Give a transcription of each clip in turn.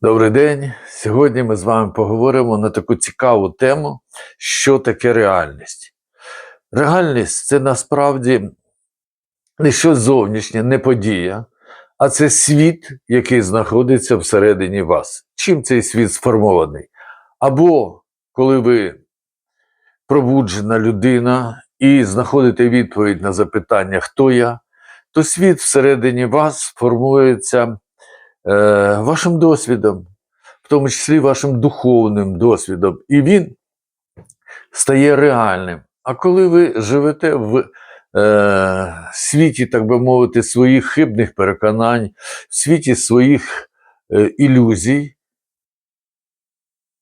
Добрий день. Сьогодні ми з вами поговоримо на таку цікаву тему, що таке реальність. Реальність це насправді не щось зовнішнє, не подія, а це світ, який знаходиться всередині вас. Чим цей світ сформований? Або коли ви пробуджена людина і знаходите відповідь на запитання, хто я, то світ всередині вас формується вашим досвідом, в тому числі вашим духовним досвідом, і він стає реальним. А коли ви живете в е, світі, так би мовити, своїх хибних переконань, в світі своїх е, ілюзій,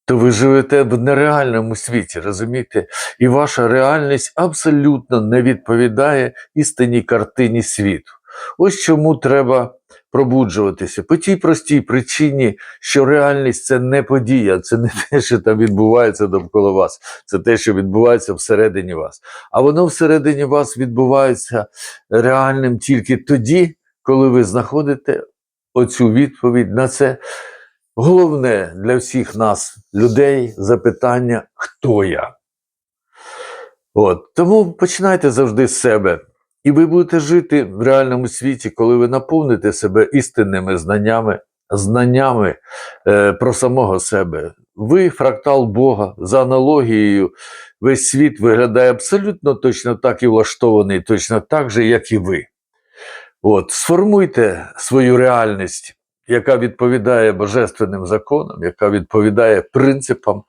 то ви живете в нереальному світі, розумієте? І ваша реальність абсолютно не відповідає істинній картині світу. Ось чому треба пробуджуватися. По тій простій причині, що реальність це не подія, це не те, що там відбувається довкола вас, це те, що відбувається всередині вас. А воно всередині вас відбувається реальним тільки тоді, коли ви знаходите оцю відповідь на це головне для всіх нас, людей, запитання, хто я. От. Тому починайте завжди з себе. І ви будете жити в реальному світі, коли ви наповните себе істинними знаннями, знаннями е, про самого себе. Ви фрактал Бога за аналогією, весь світ виглядає абсолютно точно так і влаштований, точно так же, як і ви. От, сформуйте свою реальність, яка відповідає божественним законам, яка відповідає принципам,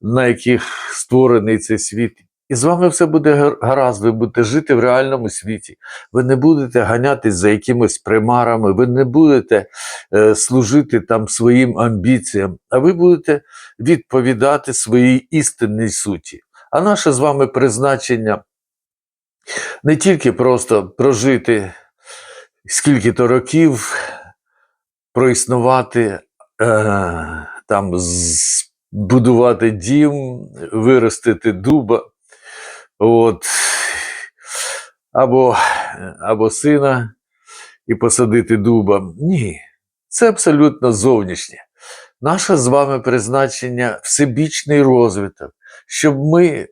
на яких створений цей світ. І з вами все буде гаразд, ви будете жити в реальному світі. Ви не будете ганятись за якимись примарами, ви не будете е, служити там своїм амбіціям, а ви будете відповідати своїй істинній суті. А наше з вами призначення не тільки просто прожити скільки-то років, проіснувати, е, там збудувати дім, виростити дуба, от, або, або сина і посадити дуба. Ні, це абсолютно зовнішнє. Наше з вами призначення всебічний розвиток, щоб ми,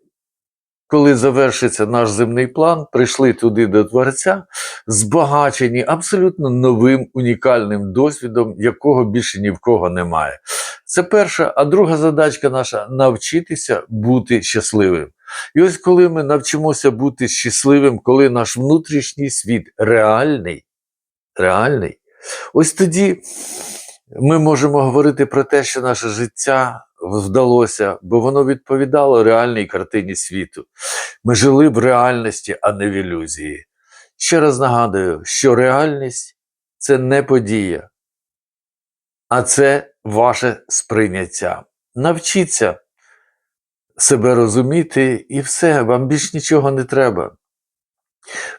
коли завершиться наш земний план, прийшли туди до Творця, збагачені абсолютно новим унікальним досвідом, якого більше ні в кого немає. Це перша, а друга задачка наша навчитися бути щасливим. І ось коли ми навчимося бути щасливим, коли наш внутрішній світ реальний, реальний, ось тоді ми можемо говорити про те, що наше життя вдалося, бо воно відповідало реальній картині світу. Ми жили в реальності, а не в ілюзії. Ще раз нагадую, що реальність це не подія, а це ваше сприйняття. Навчіться себе розуміти, і все, вам більш нічого не треба.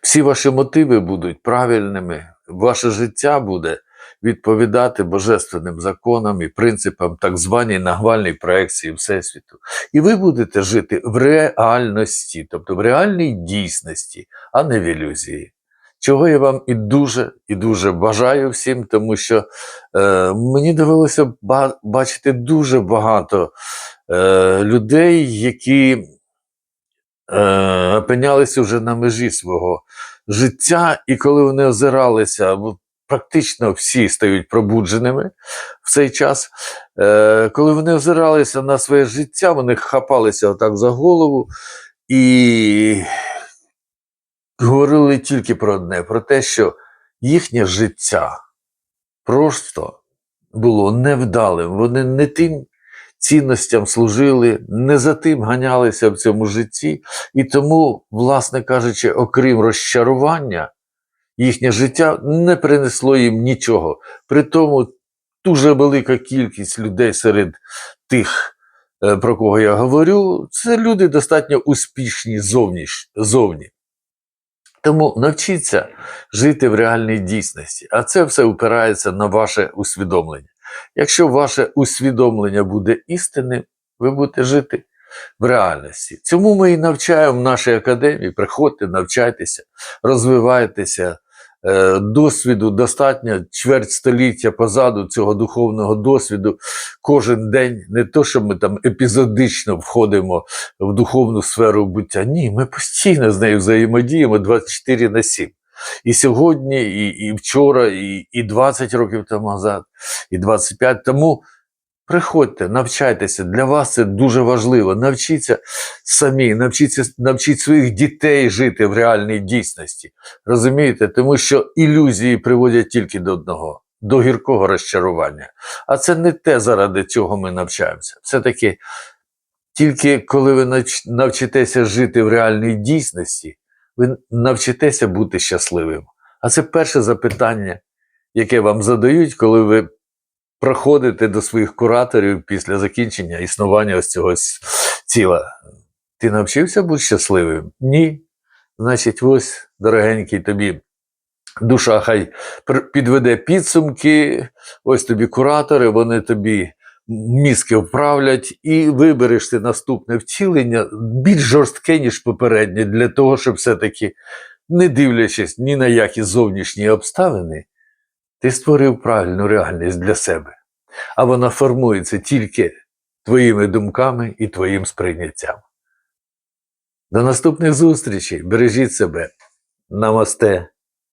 Всі ваші мотиви будуть правильними, ваше життя буде відповідати божественним законам і принципам так званій нагвальній проекції Всесвіту. І ви будете жити в реальності, тобто в реальній дійсності, а не в ілюзії. Чого я вам і дуже і дуже бажаю всім, тому що е, мені довелося ба- бачити дуже багато е, людей, які е, опинялися вже на межі свого життя, і коли вони озиралися, практично всі стають пробудженими в цей час. Е, коли вони озиралися на своє життя, вони хапалися отак за голову і говорили тільки про одне: про те, що їхнє життя просто було невдалим. Вони не тим цінностям служили, не за тим ганялися в цьому житті. І тому, власне кажучи, окрім розчарування, їхнє життя не принесло їм нічого. При тому дуже велика кількість людей серед тих, е, про кого я говорю, це люди достатньо успішні зовні. зовні. Тому навчіться жити в реальній дійсності, а це все опирається на ваше усвідомлення. Якщо ваше усвідомлення буде істинним, ви будете жити в реальності. Цьому ми і навчаємо в нашій академії. Приходьте, навчайтеся, розвивайтеся, досвіду достатньо чверть століття позаду цього духовного досвіду. Кожен день не то, що ми там епізодично входимо в духовну сферу буття. Ні, ми постійно з нею взаємодіємо 24 на 7. І сьогодні, і, і вчора, і, і 20 років тому назад, і 25. Тому приходьте, навчайтеся. Для вас це дуже важливо. Навчіться самі, навчіться, навчіть своїх дітей жити в реальній дійсності. Розумієте? Тому що ілюзії приводять тільки до одного. До гіркого розчарування. А це не те, заради чого ми навчаємося. Все-таки тільки коли ви навчитеся жити в реальній дійсності, ви навчитеся бути щасливим. А це перше запитання, яке вам задають, коли ви проходите до своїх кураторів після закінчення існування ось цього тіла. Ти навчився бути щасливим? Ні. Значить, ось, дорогенький тобі, душа хай підведе підсумки, ось тобі куратори, вони тобі мізки вправлять, і вибереш ти наступне втілення більш жорстке, ніж попереднє, для того, щоб все-таки, не дивлячись ні на які зовнішні обставини, ти створив правильну реальність для себе. А вона формується тільки твоїми думками і твоїм сприйняттям. До наступних зустрічей. Бережіть себе. Намасте.